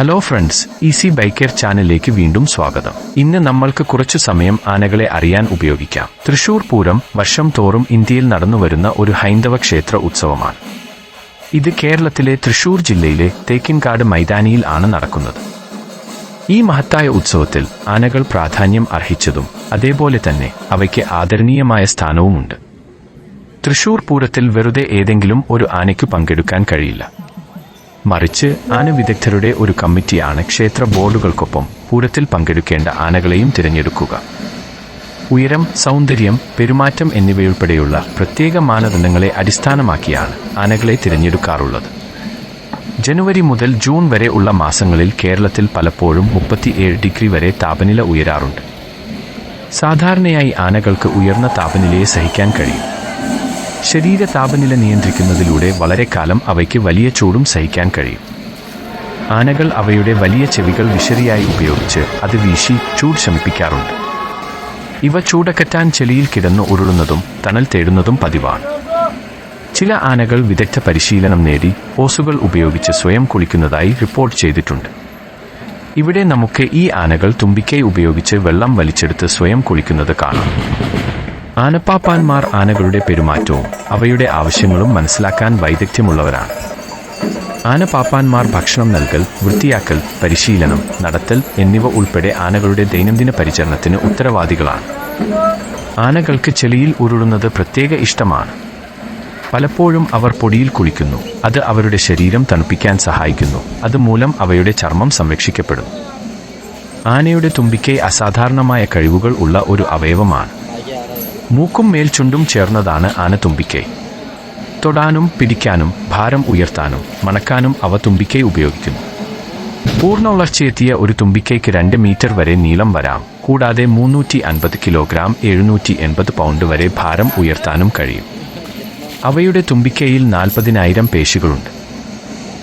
Hello friends easy biker ചാനലിലേക്ക് വീണ്ടും സ്വാഗതം. ഇന്ന് നമ്മൾക്ക് കുറച്ചു സമയം ആനകളെ അറിയാൻ ഉപയോഗിക്കാം. തൃശൂർ പൂരം വർഷം തോറും ഇന്ത്യയിൽ നടന്നുവരുന്ന ഒരു ഹൈന്ദവ ക്ഷേത്ര ഉത്സവമാണ്. ഇത് കേരളത്തിലെ തൃശൂർ ജില്ലയിലെ തേക്കിൻകാട് മൈതാനിയിൽ ആണ് നടക്കുന്നത്. ഈ മഹത്തായ ഉത്സവത്തിൽ ആനകൾ പ്രാധാന്യം അർഹിച്ചതും അതേപോലെ തന്നെ അവയ്ക്ക് ആദരണീയമായ സ്ഥാനവുമുണ്ട്. തൃശൂർ പൂരത്തിൽ വെറുതെ ഏതെങ്കിലും ഒരു ആനയ്ക്ക് പങ്കെടുക്കാൻ കഴിയില്ല. മറിച്ച് ആനവിദഗ്ധരുടെ ഒരു കമ്മിറ്റിയാണ് ക്ഷേത്ര ബോർഡുകൾക്കൊപ്പം പൂരത്തിൽ പങ്കെടുക്കേണ്ട ആനകളെയും തിരഞ്ഞെടുക്കുക. ഉയരം സൗന്ദര്യം പെരുമാറ്റം എന്നിവയുൾപ്പെടെയുള്ള പ്രത്യേക മാനദണ്ഡങ്ങളെ അടിസ്ഥാനമാക്കിയാണ് ആനകളെ തിരഞ്ഞെടുക്കാറുള്ളത്. ജനുവരി മുതൽ ജൂൺ വരെ ഉള്ള മാസങ്ങളിൽ കേരളത്തിൽ പലപ്പോഴും മുപ്പത്തിയേഴ് ഡിഗ്രി വരെ താപനില ഉയരാറുണ്ട്. സാധാരണയായി ആനകൾക്ക് ഉയർന്ന താപനിലയെ സഹിക്കാൻ കഴിയും. ശരീര താപനില നിയന്ത്രിക്കുന്നതിലൂടെ കാലം അവയ്ക്ക് വലിയ ചൂടും സഹിക്കാൻ കഴിയും. ആനകൾ അവയുടെ വലിയ ചെവികൾ വിശറിയായി ഉപയോഗിച്ച് അത് വീശി ചൂട് ശമിപ്പിക്കാറുണ്ട്. ഇവ ചൂടക്കറ്റാൻ ചെളിയിൽ കിടന്ന് ഉരുളുന്നതും തണൽ തേടുന്നതും പതിവാണ്. ചില ആനകൾ വിദഗ്ധ പരിശീലനം നേടി ഓസുകൾ ഉപയോഗിച്ച് സ്വയം കുളിക്കുന്നതായി റിപ്പോർട്ട് ചെയ്തിട്ടുണ്ട്. ഇവിടെ നമുക്ക് ഈ ആനകൾ തുമ്പിക്കൈ ഉപയോഗിച്ച് വെള്ളം വലിച്ചെടുത്ത് സ്വയം കുളിക്കുന്നത് കാണാം. ആനപ്പാപ്പാന്മാർ ആനകളുടെ പെരുമാറ്റവും അവയുടെ ആവശ്യങ്ങളും മനസ്സിലാക്കാൻ വൈദഗ്ധ്യമുള്ളവരാണ്. ആനപ്പാപ്പാന്മാർ ഭക്ഷണം നൽകൽ വൃത്തിയാക്കൽ പരിശീലനം നടത്തൽ എന്നിവ ഉൾപ്പെടെ ആനകളുടെ ദൈനംദിന പരിചരണത്തിന് ഉത്തരവാദികളാണ്. ആനകൾക്ക് ചെളിയിൽ ഉരുളുന്നത് പ്രത്യേക ഇഷ്ടമാണ്. പലപ്പോഴും അവർ പൊടിയിൽ കുളിക്കുന്നു. അത് അവരുടെ ശരീരം തണുപ്പിക്കാൻ സഹായിക്കുന്നു. അതുമൂലം അവയുടെ ചർമ്മം സംരക്ഷിക്കപ്പെടും ആനയുടെ തുമ്പിക്കൈ അസാധാരണമായ കഴിവുകൾ ഉള്ള ഒരു അവയവമാണ്. മൂക്കും മേൽചുണ്ടും ചേർന്നതാണ് ആന തുമ്പിക്കൈ തൊടാനും പിടിക്കാനും ഭാരം ഉയർത്താനും മണക്കാനും അവ തുമ്പിക്കൈ ഉപയോഗിക്കുന്നു. പൂർണ വളർച്ചയെത്തിയ ഒരു തുമ്പിക്കൈക്ക് രണ്ട് മീറ്റർ വരെ നീളം വരാം. കൂടാതെ മുന്നൂറ്റി അൻപത് കിലോഗ്രാം എഴുന്നൂറ്റി എൺപത് പൗണ്ട് വരെ ഭാരം ഉയർത്താനും കഴിയും. അവയുടെ തുമ്പിക്കൈയിൽ നാൽപ്പതിനായിരം പേശികളുണ്ട്.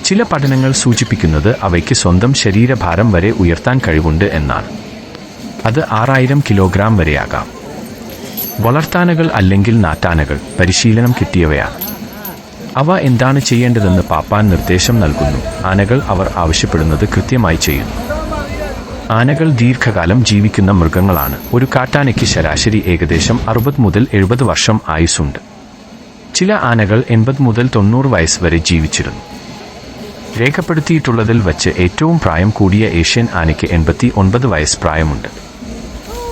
ചില പഠനങ്ങൾ സൂചിപ്പിക്കുന്നത് അവയ്ക്ക് സ്വന്തം ശരീരഭാരം വരെ ഉയർത്താൻ കഴിവുണ്ട് എന്നാണ്. അത് ആറായിരം കിലോഗ്രാം വരെയാകാം. വളർത്താനകൾ അല്ലെങ്കിൽ നാട്ടാനകൾ പരിശീലനം കിട്ടിയവയാണ്. അവ എന്താണ് ചെയ്യേണ്ടതെന്ന് പാപ്പാൻ നിർദ്ദേശം നൽകുന്നു. ആനകൾ അവർ ആവശ്യപ്പെടുന്നത് കൃത്യമായി ചെയ്യുന്നു. ആനകൾ ദീർഘകാലം ജീവിക്കുന്ന മൃഗങ്ങളാണ്. ഒരു കാട്ടാനയ്ക്ക് ശരാശരി ഏകദേശം അറുപത് മുതൽ എഴുപത് വർഷം ആയുസ്സുണ്ട്. ചില ആനകൾ എൺപത് മുതൽ തൊണ്ണൂറ് വയസ്സ് വരെ ജീവിച്ചിരുന്നു. രേഖപ്പെടുത്തിയിട്ടുള്ളതിൽ വച്ച് ഏറ്റവും പ്രായം കൂടിയ ഏഷ്യൻ ആനയ്ക്ക് എൺപത്തി ഒൻപത് വയസ്സ് പ്രായമുണ്ട്.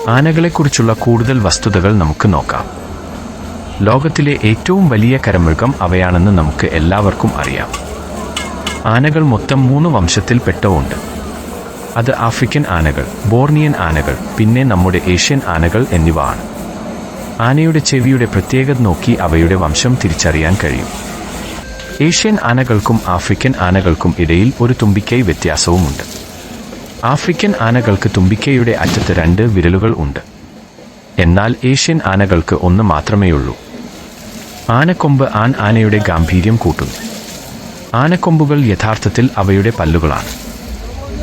ആനകളെക്കുറിച്ചുള്ള കൂടുതൽ വസ്തുതകൾ നമുക്ക് നോക്കാം. ലോകത്തിലെ ഏറ്റവും വലിയ കരമൃഗം അവയാണെന്ന് നമുക്ക് എല്ലാവർക്കും അറിയാം. ആനകൾ മൊത്തം മൂന്ന് വംശത്തിൽപ്പെട്ടവുണ്ട് അത് ആഫ്രിക്കൻ ആനകൾ ബോർണിയൻ ആനകൾ പിന്നെ നമ്മുടെ ഏഷ്യൻ ആനകൾ എന്നിവ ആണ് ആനയുടെ ചെവിയുടെ പ്രത്യേകത നോക്കി അവയുടെ വംശം തിരിച്ചറിയാൻ കഴിയും. ഏഷ്യൻ ആനകൾക്കും ആഫ്രിക്കൻ ആനകൾക്കും ഇടയിൽ ഒരു തുമ്പിക്കൈ വ്യത്യാസവുമുണ്ട്. ആഫ്രിക്കൻ ആനകൾക്ക് തുമ്പിക്കൈയുടെ അറ്റത്ത് രണ്ട് വിരലുകൾ ഉണ്ട്. എന്നാൽ ഏഷ്യൻ ആനകൾക്ക് ഒന്ന് മാത്രമേയുള്ളൂ. ആനക്കൊമ്പ് ആൻ ആനയുടെ ഗാംഭീര്യം കൂട്ടുന്നു. ആനക്കൊമ്പുകൾ യഥാർത്ഥത്തിൽ അവയുടെ പല്ലുകളാണ്.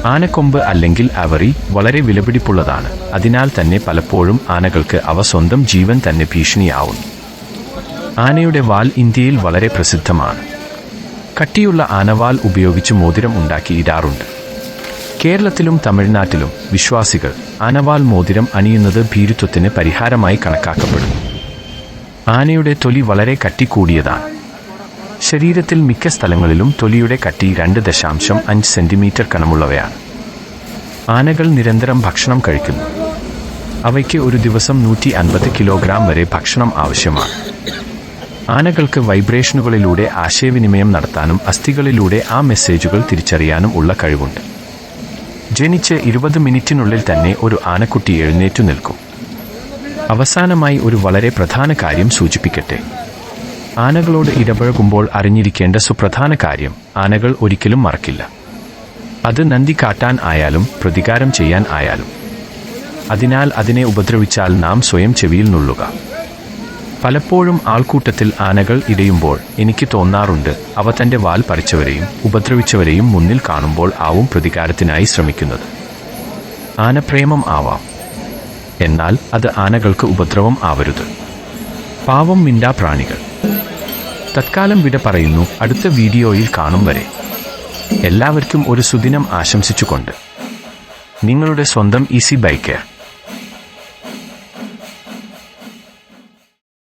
ആനക്കൊമ്പ് അല്ലെങ്കിൽ അവറി വളരെ വിലപിടിപ്പുള്ളതാണ്. അതിനാൽ തന്നെ പലപ്പോഴും ആനകൾക്ക് അവ സ്വന്തം ജീവൻ തന്നെ ഭീഷണിയാവുന്നു. ആനയുടെ വാൽ ഇന്ത്യയിൽ വളരെ പ്രസിദ്ധമാണ്. കട്ടിയുള്ള ആനവാൽ ഉപയോഗിച്ച് മോതിരം ഉണ്ടാക്കി ഇടാറുണ്ട്. കേരളത്തിലും തമിഴ്നാട്ടിലും വിശ്വാസികൾ ആനവാൽ മോതിരം അണിയുന്നത് ഭീരുത്വത്തിന് പരിഹാരമായി കണക്കാക്കപ്പെടുന്നു. ആനയുടെ തൊലി വളരെ കട്ടിക്കൂടിയതാണ്. ശരീരത്തിൽ മിക്ക സ്ഥലങ്ങളിലും തൊലിയുടെ കട്ടി രണ്ട് ദശാംശം അഞ്ച് സെന്റിമീറ്റർ കനമുള്ളവയാണ്. ആനകൾ നിരന്തരം ഭക്ഷണം കഴിക്കുന്നു. അവയ്ക്ക് ഒരു ദിവസം നൂറ്റി അൻപത് കിലോഗ്രാം വരെ ഭക്ഷണം ആവശ്യമാണ്. ആനകൾക്ക് വൈബ്രേഷനുകളിലൂടെ ആശയവിനിമയം നടത്താനും അസ്ഥികളിലൂടെ ആ മെസ്സേജുകൾ തിരിച്ചറിയാനും ഉള്ള കഴിവുണ്ട്. ജനിച്ച് ഇരുപത് മിനിറ്റിനുള്ളിൽ തന്നെ ഒരു ആനക്കുട്ടി എഴുന്നേറ്റു നിൽക്കും. അവസാനമായി ഒരു വളരെ പ്രധാന കാര്യം സൂചിപ്പിക്കട്ടെ. ആനകളോട് ഇടപഴകുമ്പോൾ അറിഞ്ഞിരിക്കേണ്ട സുപ്രധാന കാര്യം ആനകൾ ഒരിക്കലും മറക്കില്ല. അത് നന്ദി കാട്ടാൻ ആയാലും പ്രതികാരം ചെയ്യാൻ ആയാലും. അതിനാൽ അതിനെ ഉപദ്രവിച്ചാൽ നാം സ്വയം ചെവിയിൽ നുള്ളുക. പലപ്പോഴും ആൾക്കൂട്ടത്തിൽ ആനകൾ ഇടയുമ്പോൾ എനിക്ക് തോന്നാറുണ്ട് അവ തന്റെ വാൽ പറിച്ചവരെയും ഉപദ്രവിച്ചവരെയും മുന്നിൽ കാണുമ്പോൾ ആവും പ്രതികാരത്തിനായി ശ്രമിക്കുന്നത്. ആനപ്രേമം ആവാം. എന്നാൽ അത് ആനകൾക്ക് ഉപദ്രവം ആവരുത്. പാവം മിണ്ടാപ്രാണികൾ തത്കാലം വിട പറയുന്നു അടുത്ത വീഡിയോയിൽ കാണും വരെ. എല്ലാവർക്കും ഒരു സുദിനം ആശംസിച്ചുകൊണ്ട്. നിങ്ങളുടെ സ്വന്തം ഈസി ബൈക്കർ